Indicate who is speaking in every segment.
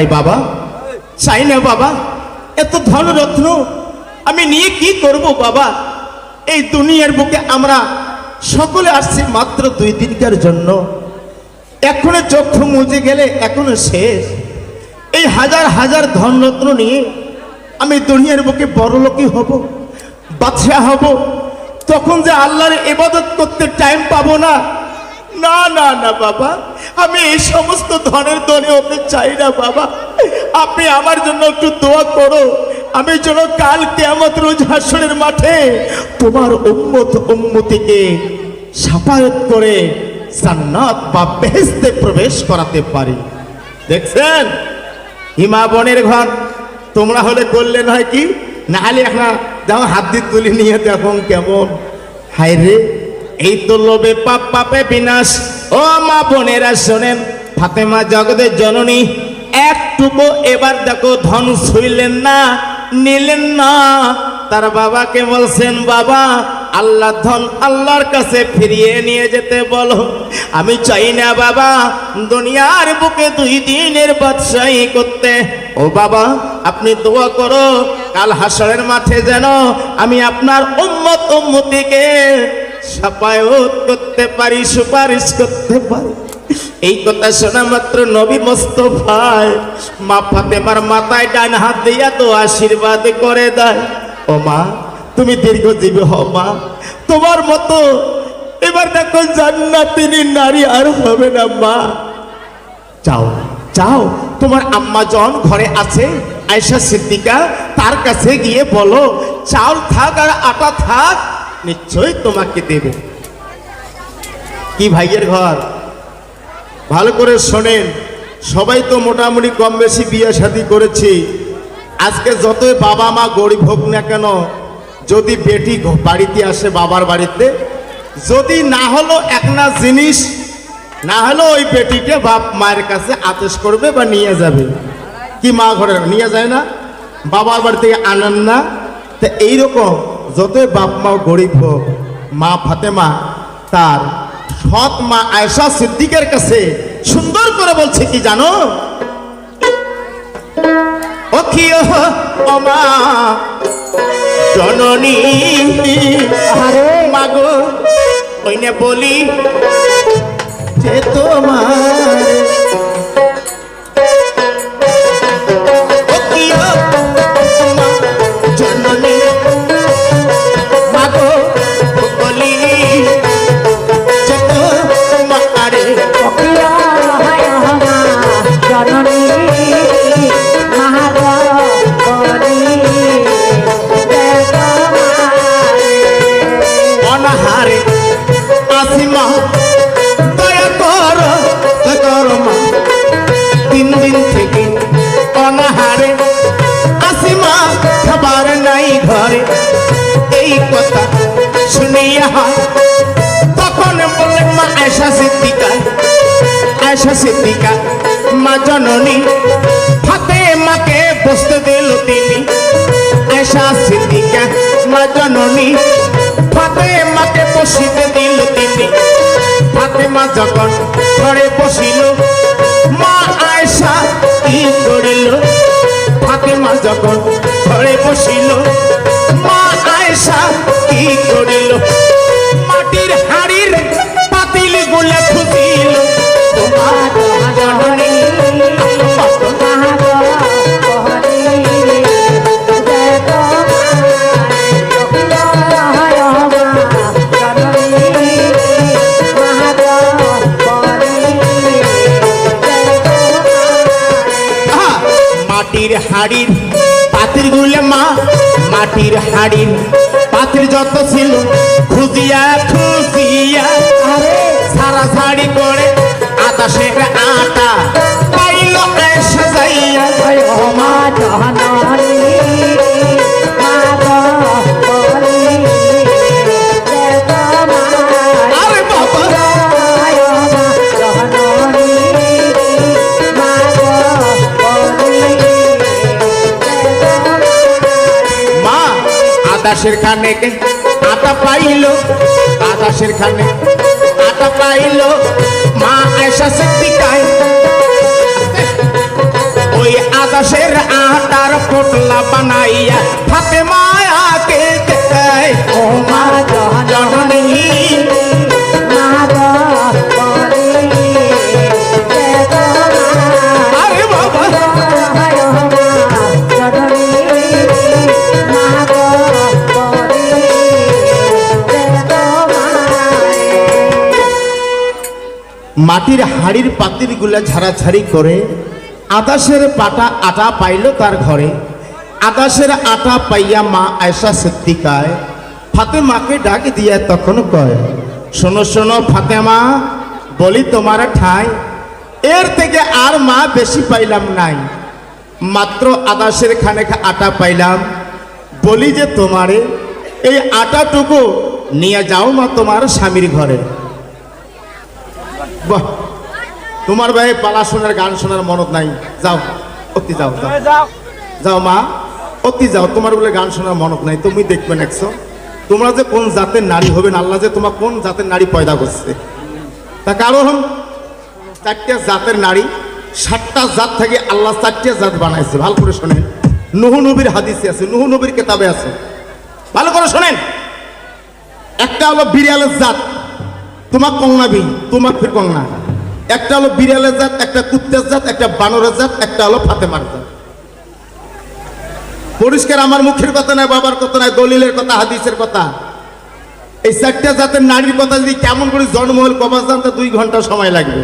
Speaker 1: পাই বাবা, চাই না বাবা। এত ধনরত্ন আমি নিয়ে কি করব বাবা? এই দুনিয়ার বুকে আমরা সকলে আসছি মাত্র দুই দিনকার জন্য। এখনও চক্ষু মুজে গেলে এখনও শেষ। এই হাজার হাজার ধনরত্ন নিয়ে আমি দুনিয়ার বুকে বড় লোকই হব, বাদশাহ হব। তখন যে আল্লাহর ইবাদত করতে টাইম পাবো না না না না, বাবা। আমি এই সমস্ত ধনের ধনে হতে চাই না, বাবা। আপনি আমার জন্য একটু দোয়া করো। আমি যেন কাল কেমত রোজ হাসনের মাঠে তোমার উম্মত উম্মতিকে সাফায়ত করে সান্নাত বা বেহেস্তে প্রবেশ করাতে পারি। দেখছেন? হিমা বনের ঘর। তোমরা হলে করলে নয় কি? না হলে এখন যাও হাত দিয়ে তুলে নিয়ে দেখুন কেমন। হায় রে। এই তো লোভে পাপ, পাপে বিনাশ। ও মা বোনেরা শোনেন, ফাতেমা জগতের জননী, একটুকু এবার দেখো ধন ছুইলেন না, নিলেন না। তার বাবাকে বলছেন, বাবা আল্লাহ ধন আল্লাহর কাছে ফিরিয়ে নিয়ে যেতে বলো। আমি চাই না বাবা, দুনিয়ার বুকে দুই দিনের বাদশাহী করতে। ও বাবা, আপনি দোয়া করো, কাল হাসরের মাঠে যেন আমি আপনার উম্মত উম্মতিকে সাপায়ত করতে পারি, সুপারিশ করতে পারি। এই কথা শোনা মাত্র নবী মোস্তফায় মা ফাতেমার মাথায় ডান হাত দিয়া তো আশীর্বাদ করে দেয়। ও মা, তুমি দীর্ঘজীবী হও মা। তোমার মতো এবার দেখো জান্নাতিনী নারী আর হবে না মা। চাও যাও, তোমার আম্মা জন ঘরে আছে। আয়সা সিদ্দিকা তার কাছে গিয়ে বলো চাউল থাক আর আটা থাক নিশ্চয়ই তোমাকে দেবে। কি ভাইয়ের ঘর? ভালো করে শোনেন, সবাই তো মোটামুটি কম বেশি বিয়ে শাদি করেছি। আজকে যতই বাবা মা গরিব হোক না কেন, যদি বেটি বাড়িতে আসে বাবার বাড়িতে, যদি না হলো একটা জিনিস, না হলো ওই বেটিকে বাপ মায়ের কাছে আদেশ করবে বা নিয়ে যাবে। কি মা ঘরে নিয়ে যায় না? বাবার বাড়ি থেকে আনেন না? তা এইরকম যতই বাপ মা গরিব হোক মা ফাতেমা তার সৎ মা আয়সা সিদ্দিকের কাছে সুন্দর করে বলছে কি জানো? জননী মাগো ওইনে বলি যে তোমার শুনিয়া হয়। তখন বললেন মা আয়সা সিদ্দিকা আয়সা সিদ্দিকা, মা জননী, হাতে মাকে বসতে দিল তিনি। আয়সা সিদ্দিকা, মা জননী ফাতে মাকে বসিতে দিল তিনি। ফাতেমা যখন ঘরে বসিল, মা আয়সা কি করিল? ফাতেমা যখন ঘরে বসিল, মা আয়সা কি মাটির হাড়ির, পাতির গুলে মা, মাটির হাড়ির, পাতির যত ছিল, খুঁজিয়া খুঁজিয়া সারা শাড়ি করে আকাশের আটা আদাসের খানে আটা পাইল আদাসের খানে আটা পাইল। মা আয়সা শক্তি কায় ওই আদাসের আটার পোটলা বানাইয়া ফাতে মাটির হাড়ির পাতিরগুলা ঝাড়াঝাড়ি করে আকাশের পাটা আটা পাইল তার ঘরে। আকাশের আটা পাইয়া মা আয়সা সত্যিকায় ফাতেমাকে ডাক দিয়া তখন কয়, শোনো শোনো ফাতেমা, বলি তোমার ঠাই। এর থেকে আর মা বেশি পাইলাম নাই। মাত্র আকাশের খানেক আটা পাইলাম। বলি যে তোমারে, এই আটাটুকু নিয়ে যাও মা তোমার স্বামীর ঘরে। বাহ। তোমার ভাই পালা শোনার গান শোনার মনত নাই। যাও অতি যাও যাও। যাও। মা অতি যাও। তোমার বলে গান শোনার মনত নাই তুমি দেখবে নেক্সো তোমরা যে কোন জাতের নারী হবেন আল্লাহ যে তোমার কোন জাতের নারী পয়দা করছে। তা কারণ চারটে জাতের নারী সাতটা জাত থেকে আল্লাহ চারটে জাত বানাইছে। ভালো করে শোনেন। নুহু নবীর হাদিসে আছে নুহু নবীর কেতাবে আছে। ভালো করে শোনেন। একটা হলো বিড়ালের জাত তোমার কংনাবি তোমার ফির কংনা একটা হলো বিড়ালের জাত, একটা কুত্তের জাত, একটা বানরের জাত, একটা হলো ফাতেমার জাত। পরিষ্কার আমার মুখের কথা নয় বাবার কথা নয় দলিলের কথা, হাদিসের কথা। এই চারটা জাতের নারীর কথা যদি কেমন করে জন্ম হল কবাস জানতে দুই ঘণ্টা সময় লাগবে।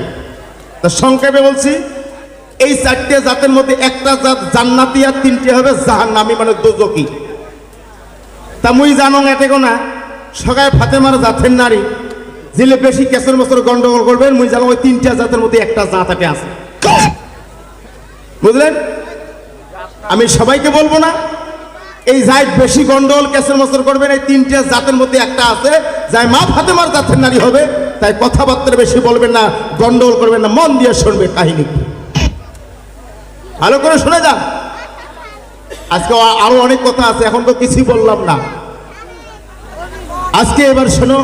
Speaker 1: তা সংক্ষেপে বলছি, এই চারটে জাতের মধ্যে একটা জাত জান্নাতি আর তিনটে হবে জাহান নামি মানে দোজকি তা মুই জানো এতে না, সগায় ফাতেমার জাতের নারী জিলে বেশি কেসের বছর গন্ডগোল করবেন, মুই জানো ওই তিনটা জাতের মধ্যে একটা জাত আছে আছে। বুঝলেন? আমি সবাইকে বলব না, এই যাই বেশি গন্ডগোল কেসের বছর করবেন, এই তিনটে জাতের মধ্যে একটা আছে। যাই মা ফাতেমার জাতের নারী হবে, তাই কথাবার্তা বেশি বলবেন না, গন্ডগোল করবেন না, মন দিয়ে শুনবে কাহিনী। ভালো করে শুনে যান। আজকে আরও অনেক কথা আছে, এখন তো কিছুই বললাম না। আজকে এবার শোনো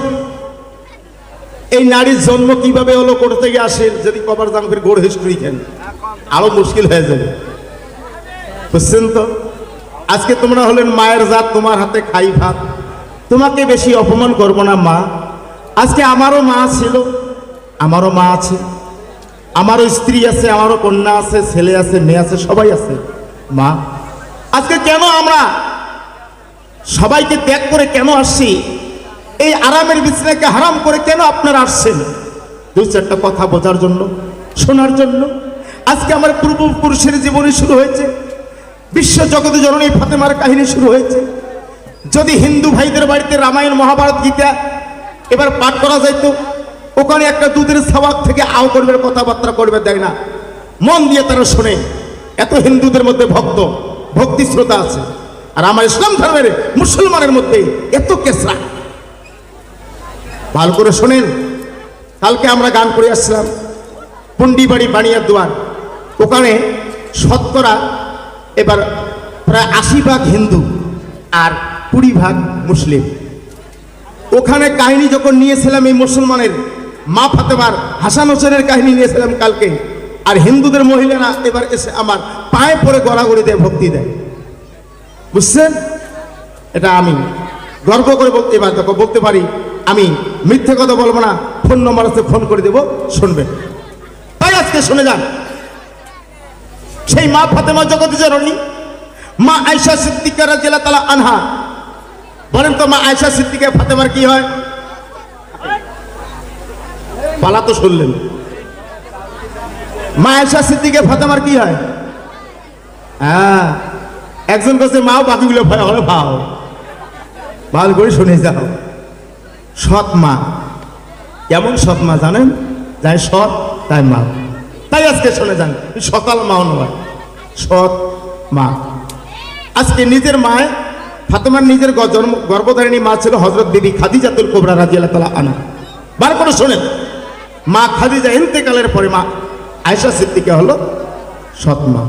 Speaker 1: এই নারীর জন্ম কীভাবে হলো, কোথা থেকে আসে, যদি কবার দাম করে গোড় হিস্ট্রি খেন আরও মুশকিল হয়ে যাবে। বুঝছেন তো? আজকে তোমরা হলেন মায়ের জাত, তোমার হাতে খাই ভাত। তোমাকে বেশি অপমান করব না, মা। আজকে আমারও মা ছিল, আমারও মা আছে। আমারও স্ত্রী আছে, আমারও কন্যা আছে, ছেলে আছে, মেয়ে আছে, সবাই আছে। মা, আজকে কেন আমরা সবাইকে ত্যাগ করে কেন আসছি? এই আরামের বিছনাকে হারাম করে কেন আপনারা আসছেন? দুই চারটা কথা বোঝার জন্য, শোনার জন্য। আজকে আমার পূর্বপুরুষের জীবনী শুরু হয়েছে। বিশ্ব জগতে জননী ফাতেমার কাহিনী শুরু হয়েছে। যদি হিন্দু ভাইদের বাড়িতে রামায়ণ, মহাভারত গীতা এবার পাঠ করা যাইতো, ওখানে একটা দুধের সাবাক থেকে আও করবে কথাবার্তা করবে দেয় না। মন দিয়ে তারা শোনে, এত হিন্দুদের মধ্যে ভক্ত, ভক্তি শ্রোতা আছে। আর আমার ইসলাম ধর্মের মুসলমানের মধ্যে এত কেসরা ভালো করে শোনেন। কালকে আমরা গান করে আসছিলাম পুন্ডিবাড়ি বানিয়ার দুয়ার। ওখানে শতকরা এবার প্রায় আশি ভাগ হিন্দু আর কুড়ি ভাগ মুসলিম। ওখানে কাহিনী যখন নিয়েছিলাম এই মুসলমানের মা ফাতেমার, হাসান হোসেনের কাহিনী নিয়েছিলাম কালকে, আর হিন্দুদের মহিলারা এবার এসে আমার পায়ে পড়ে গড়াগড়ি দেয় ভক্তি দেয়। বুঝছেন? এটা আমি গর্ব করে বলতে এবার দেখো বলতে পারি আমি মিথ্যে কথা বলব না, ফোন নম্বর আছে, ফোন করে দেবো শুনবেন তাই আজকে শুনে যান। সেই মা ফাতেমা জগতে জননী মা আয়সা সিদ্দিকা রাজিয়াল্লাহ তালা আনহা। বলেন তো, মা আয়সা সিদ্দিকা ফাতেমার কি হয়? পালা তো শুনলেন। মা আয়সা সিদ্দিকা ফাতেমার কি হয়? হ্যাঁ একজন কাছে মাও বাকিগুলো ভয় হলে ভাও ভালো করে শুনে যাও। সৎ মা। কেমন সৎ মা জানেন? যাই সৎ, তাই মা। তাই আজকে শুনে যান, সকাল মাও নয় সৎ মা। আজকে নিজের মায়, ফাতেমার নিজের জন্ম গর্ভধারিণী মা ছিল হজরত বিবি খাদিজাতুল কোবরা রাজি তালা আনা বার করে শোনেন। মা খাদিজা ইন্তেকালের পরে মা আয়সা সিদ্দিকা হলো সৎ মা।